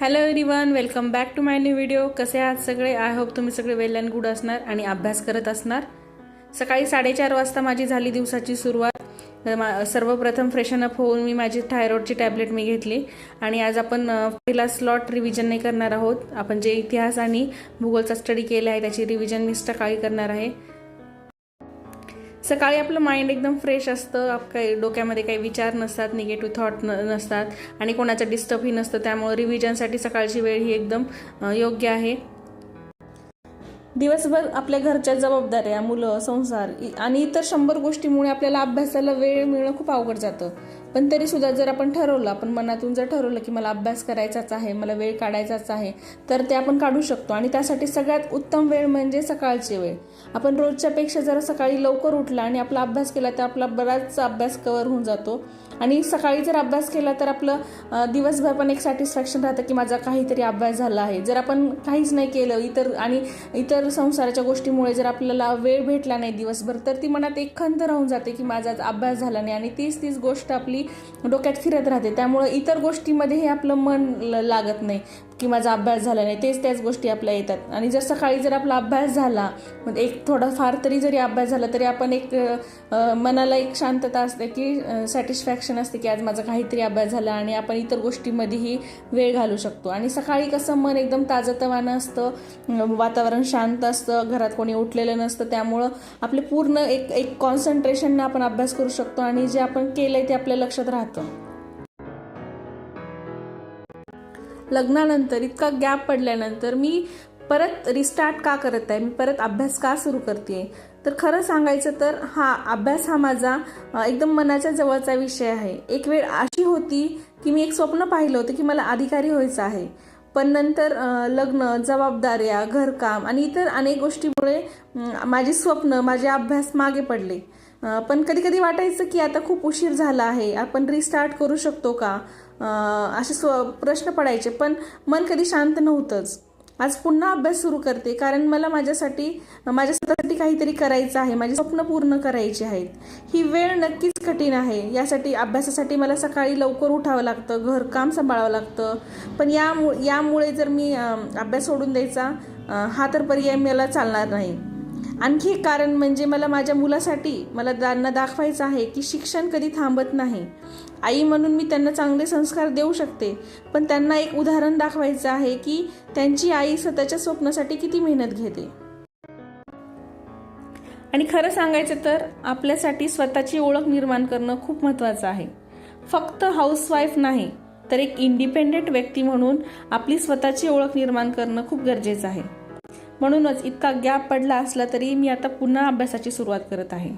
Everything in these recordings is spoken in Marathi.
Hello everyone welcome back to my new video कसे आहात सगळे? आय होप तुम्ही सगळे वेल अँड गुड असणार आणि अभ्यास करत असणार. सकाळी साडेचार वाजता माझी झाली दिवसाची सुरुवात. मा- सर्वप्रथम फ्रेशन अप होऊन मी माझी थायरॉईडची टॅबलेट मी घेतली. आणि आज आपण पहिला स्लॉट रिव्हिजन नाही करणार आहोत. आपण जे इतिहास आणि भूगोलचा स्टडी केला आहे त्याची रिव्हिजन मी सकाळी करणार आहे. सकाळी आपलं माइंड एकदम फ्रेश असतं. आप काही डोक्यामध्ये काही विचार नसतात निगेटिव्ह थॉट न नसतात आणि कोणाचं डिस्टर्बही नसतं. त्यामुळे रिव्हिजनसाठी सकाळची वेळ ही एकदम योग्य आहे. दिवसभर आपल्या घरच्या जबाबदाऱ्या मुलं संसार आणि इतर शंभर गोष्टीमुळे आपल्याला अभ्यासाला वेळ मिळणं खूप अवघड जातं. पण तरी सुद्धा जर आपण ठरवलं आपण मनातून जर ठरवलं की मला अभ्यास करायचाच आहे मला वेळ काढायचाच आहे तर ते आपण काढू शकतो. आणि त्यासाठी सगळ्यात उत्तम वेळ म्हणजे सकाळची वेळ. आपण रोजच्या पेक्षा जरा सकाळी लवकर उठला आणि आपला अभ्यास केला तर आपला बराच अभ्यास कवर होऊन जातो. आणि सकाळी जर अभ्यास केला तर आपलं दिवसभर पण एक सॅटिस्फॅक्शन राहतं की माझा काहीतरी अभ्यास झाला आहे. जर आपण काहीच नाही केलं इतर आणि इतर संसाराच्या गोष्टीमुळे जर आपल्याला वेळ भेटला नाही दिवसभर तर ती मनात एक खंत राहून जाते की माझा अभ्यास झाला नाही. आणि तीच तीच गोष्ट आपली डोक्यात फिरत राहते. त्यामुळं इतर गोष्टीमध्ये हे आपलं मन लागत नाही की माझा अभ्यास झाला नाही. तेच त्याच गोष्टी आपल्या येतात. आणि जर सकाळी जर आपला अभ्यास झाला एक थोडा फार तरी जरी अभ्यास झाला तरी आपण एक मनाला एक शांतता असते की सॅटिस्फॅक्शन असते की आज माझा काहीतरी अभ्यास झाला आणि आपण इतर गोष्टीमध्येही वेळ घालू शकतो. आणि सकाळी कसं मन एकदम ताजतवानं असतं वातावरण शांत असतं घरात कोणी उठलेलं नसतं त्यामुळं आपले पूर्ण एक एक कॉन्सन्ट्रेशननं आपण अभ्यास करू शकतो. आणि जे आपण केलं आहे ते आपल्या लक्षात राहतं. लग्नानंतर इतका गॅप पडल्यानंतर मी परत रिस्टार्ट का करत आहे मी परत अभ्यास का सुरू करते तर खरं सांगायचं तर हा अभ्यास हा माझा एकदम मनाच्या जवळचा विषय आहे. एक वेळ अशी होती की मी एक स्वप्न पाहिलं होतं की मला अधिकारी व्हायचं आहे. पण नंतर लग्न जबाबदाऱ्या घरकाम आणि इतर अनेक गोष्टीमुळे माझी स्वप्न माझे अभ्यास मागे पडले. पण कधी कधी वाटायचं की आता खूप उशीर झाला आहे आपण रिस्टार्ट करू शकतो का? असे स्व प्रश्न पडायचे. पण मन कधी शांत नव्हतंच. आज पुन्हा अभ्यास सुरू करते कारण मला माझ्यासाठी माझ्या स्वतःसाठी काहीतरी करायचं आहे माझी स्वप्न पूर्ण करायची आहेत. ही वेळ नक्कीच कठीण आहे. यासाठी अभ्यासासाठी मला सकाळी लवकर उठावं लागतं घरकाम सांभाळावं लागतं. पण यामु यामुळे जर मी अभ्यास सोडून द्यायचा हा तर पर्याय मला चालणार नाही. आणखी एक कारण म्हणजे मला माझ्या मुलासाठी मला त्यांना दाखवायचं आहे की शिक्षण कधी थांबत नाही. आई म्हणून मी त्यांना चांगले संस्कार देऊ शकते पण त्यांना एक उदाहरण दाखवायचं आहे की त्यांची आई स्वतःच्या स्वप्नासाठी किती मेहनत घेते. आणि खरं सांगायचं तर आपल्यासाठी स्वतःची ओळख निर्माण करणं खूप महत्त्वाचं आहे. फक्त हाऊसवाईफ नाही तर एक इंडिपेंडेंट व्यक्ती म्हणून आपली स्वतःची ओळख निर्माण करणं खूप गरजेचं आहे. म्हणूनच इतका गॅप पडला असला तरी मी आता पुन्हा अभ्यासाची सुरुवात करत आहे.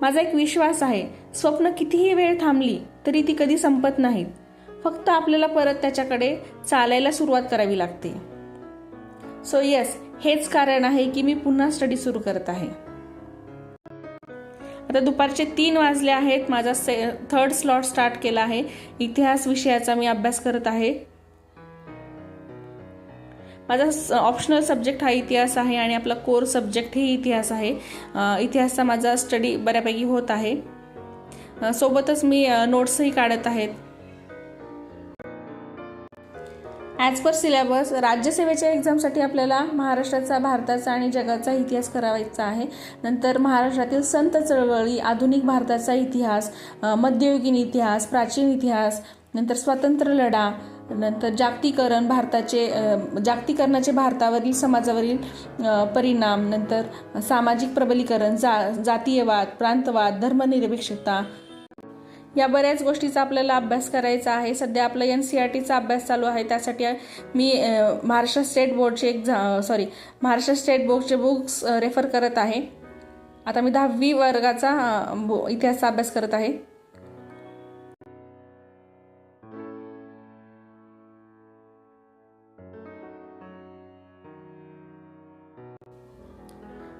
माझा एक विश्वास आहे स्वप्न कितीही वेळ थांबली तरी ती कधी संपत नाहीत. फक्त आपल्याला परत त्याच्याकडे चालायला सुरुवात करावी लागते. सो येस हेच कारण आहे की मी पुन्हा स्टडी सुरू करत आहे. आता दुपारचे तीन वाजले आहेत माझा से थर्ड स्लॉट स्टार्ट केला आहे. इतिहास विषयाचा मी अभ्यास करत आहे. माझा ऑप्शनल सब्जेक्ट हा इतिहास आहे आणि आपला कोर सब्जेक्ट ही इतिहास आहे. इतिहासचा माझा स्टडी बऱ्यापैकी होत आहे. सोबतच मी नोट्सही काढत आहेत. ॲज पर सिलेबस राज्यसेवेच्या एक्झामसाठी आपल्याला महाराष्ट्राचा भारताचा आणि जगाचा इतिहास करावायचा आहे. नंतर महाराष्ट्रातील संत चळवळी आधुनिक भारताचा इतिहास मध्ययुगीन इतिहास प्राचीन इतिहास नंतर स्वातंत्र्य लढा नंतर जागतिकरण भारताचे जागतिकरणाचे भारतावरील समाजावरील परिणाम नंतर सामाजिक प्रबलीकरण जा जातीयवाद प्रांतवाद धर्मनिरपेक्षता. या बऱ्याच गोष्टीचा आपल्याला अभ्यास करायचा आहे. सध्या आपला एन सी आर टीचा अभ्यास चालू आहे. त्यासाठी मी महाराष्ट्र स्टेट बोर्डचे एक सॉरी महाराष्ट्र स्टेट बोर्डचे बुक्स रेफर करत आहे. आता मी दहावी वर्गाचा बो- इतिहासचा अभ्यास करत आहे.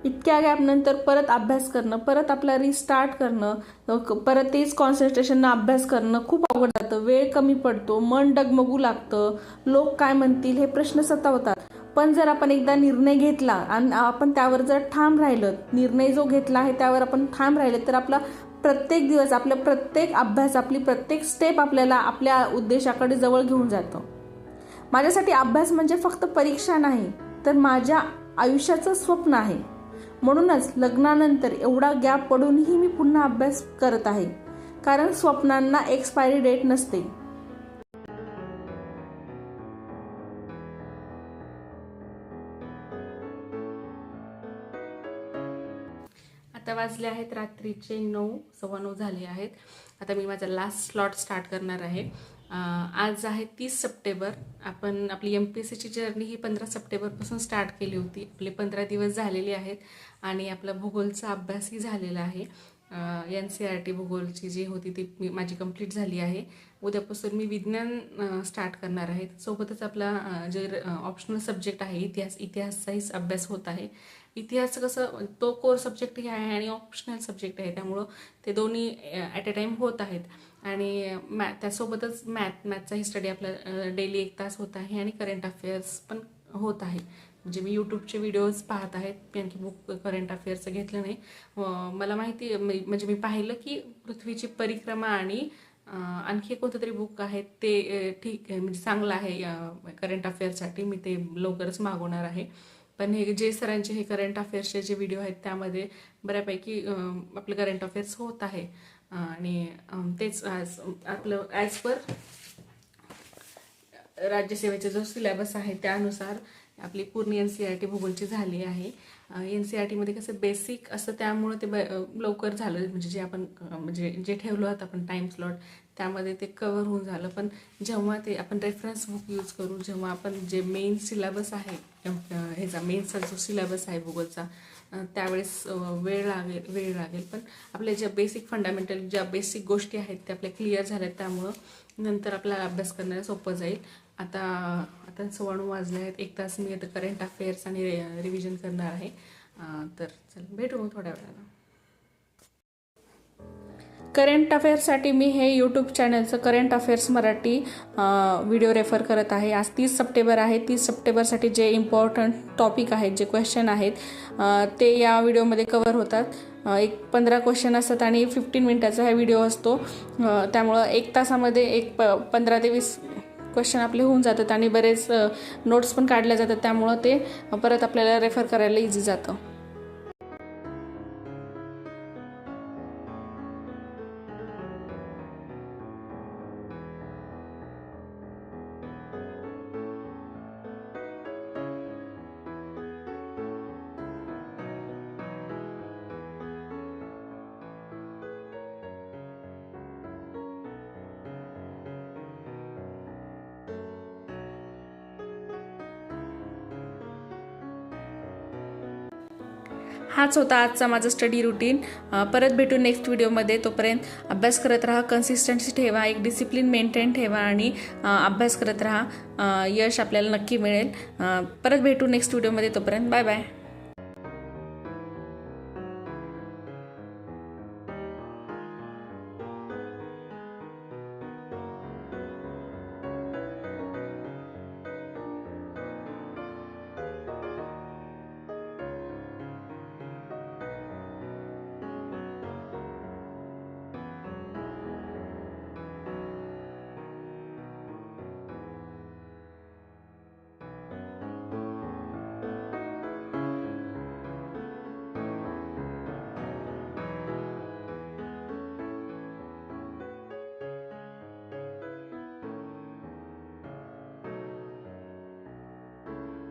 इतक्या गॅपनंतर परत अभ्यास करणं परत आपला रिस्टार्ट करणं परत तेच कॉन्सन्ट्रेशननं अभ्यास करणं खूप अवघड जातं. वेळ कमी पडतो मन डगमगू लागतं. लोक काय म्हणतील हे प्रश्न सतावतात. पण जर आपण एकदा निर्णय घेतला आणि आपण त्यावर जर ठाम राहिलं निर्णय जो घेतला आहे त्यावर आपण ठाम राहिलं तर आपला प्रत्येक दिवस आपला प्रत्येक अभ्यास आपली प्रत्येक स्टेप आपल्याला आपल्या उद्देशाकडे जवळ घेऊन जातं. माझ्यासाठी अभ्यास म्हणजे फक्त परीक्षा नाही तर माझ्या आयुष्याचं स्वप्न आहे. म्हणूनच लग्नानंतर एवढा गॅप पडूनही मी पुन्हा अभ्यास करत आहे. कारण स्वप्नांना एक्सपायरी डेट नसते. आता वाजले आहेत रात्रीचे नऊ सव्वा नऊ झाले आहेत. आता मी माझा लास्ट स्लॉट स्टार्ट करणार आहे. आज आहे तीस सप्टेंबर. आपण आपली एम पी एस सीची जर्नी ही पंधरा सप्टेंबरपासून स्टार्ट केली होती. आपले पंधरा दिवस झालेले आहेत आणि आपला भूगोलचा अभ्यासही झालेला आहे. एन सी आर टी भूगोलची जी होती ती मी माझी कंप्लीट झाली आहे. उद्यापासून मी विज्ञान स्टार्ट करणार आहे. सोबतच आपला जे ऑप्शनल सब्जेक्ट आहे इतिहास इतिहासचाही अभ्यास होत आहे. इतिहास कसं तो कोर सब्जेक्ट हे आहे आणि ऑप्शनल सब्जेक्ट आहे. त्यामुळं ते दोन्ही ॲट अ टाईम होत आहेत. आणि मॅ त्यासोबतच मॅथ मॅथचाही स्टडी आपला डेली एक तास होत आहे आणि करंट अफेअर्स पण होत आहे. म्हणजे मी यूट्यूबचे व्हिडिओज पाहत आहेत मी आणखी बुक करंट अफेअर्सचं घेतलं नाही. मला माहिती म्हणजे मी पाहिलं की पृथ्वीची परिक्रमा आणि आणखी कोणतं तरी बुक आहे ते ठीक आहे. म्हणजे चांगलं आहे करंट अफेअर्ससाठी मी ते लवकरच मागवणार आहे. पण हे जे सरांचे हे करंट अफेअर्सचे जे व्हिडिओ आहेत त्यामध्ये बऱ्यापैकी आपलं करंट अफेअर्स होत आहे. आणि तेच आज आपलं ॲज पर राज्यसेवेचा जो सिलेबस आहे त्यानुसार आपली पूर्ण एन सी आर टी भूगोलची झाली आहे. एन सी आर टीमध्ये कसं बेसिक असं त्यामुळं ते ब लवकर झालं. म्हणजे जे आपण म्हणजे जे ठेवलं होतं आपण टाईम स्लॉट त्यामध्ये ते कवर होऊन झालं. पण जेव्हा ते आपण रेफरन्स बुक यूज करू जेव्हा आपण जे मेन सिलेबस आहे ह्याचा मेनचा जो सिलेबस आहे भूगोलचा त्यावेळेस वेळ लागेल वेळ लागेल. पण आपल्या ज्या बेसिक फंडामेंटल ज्या बेसिक गोष्टी आहेत त्या आपल्या क्लिअर झाल्या त्यामुळं नंतर आपल्याला अभ्यास करण्याला सोपं जाईल. आता आता सव्वाणू वाजले आहेत. एक तास मी आता करंट अफेअर्स आणि रिव्हिजन करणार आहे. तर चल भेटू थोड्या वेळानं. करंट अफेअर्ससाठी मी हे YouTube चॅनलचं current affairs Marathi video refer करत आहे. आज तीस सप्टेंबर आहे. तीस सप्टेंबरसाठी जे इम्पॉर्टंट टॉपिक आहेत जे क्वेश्चन आहेत ते या व्हिडिओमध्ये कवर होतात. एक पंधरा क्वेश्चन असतात आणि फिफ्टीन मिनटाचा हा व्हिडिओ असतो. त्यामुळं एक तासामध्ये एक प पंधरा ते वीस क्वेश्चन आपले होऊन जातात आणि बरेच नोट्स पण काढल्या जातात. त्यामुळं ते परत आपल्याला रेफर करायला इझी जातं. हाच होता आजचा माझा स्टडी रुटीन परत भेटू नेक्स्ट व्हिडिओमध्ये तोपर्यंत अभ्यास करत राहा कन्सिस्टन्सी ठेवा एक डिसिप्लिन मेंटेन ठेवा आणि अभ्यास करत राहा. यश आपल्याला नक्की मिळेल. परत भेटू नेक्स्ट व्हिडिओमध्ये तोपर्यंत बाय बाय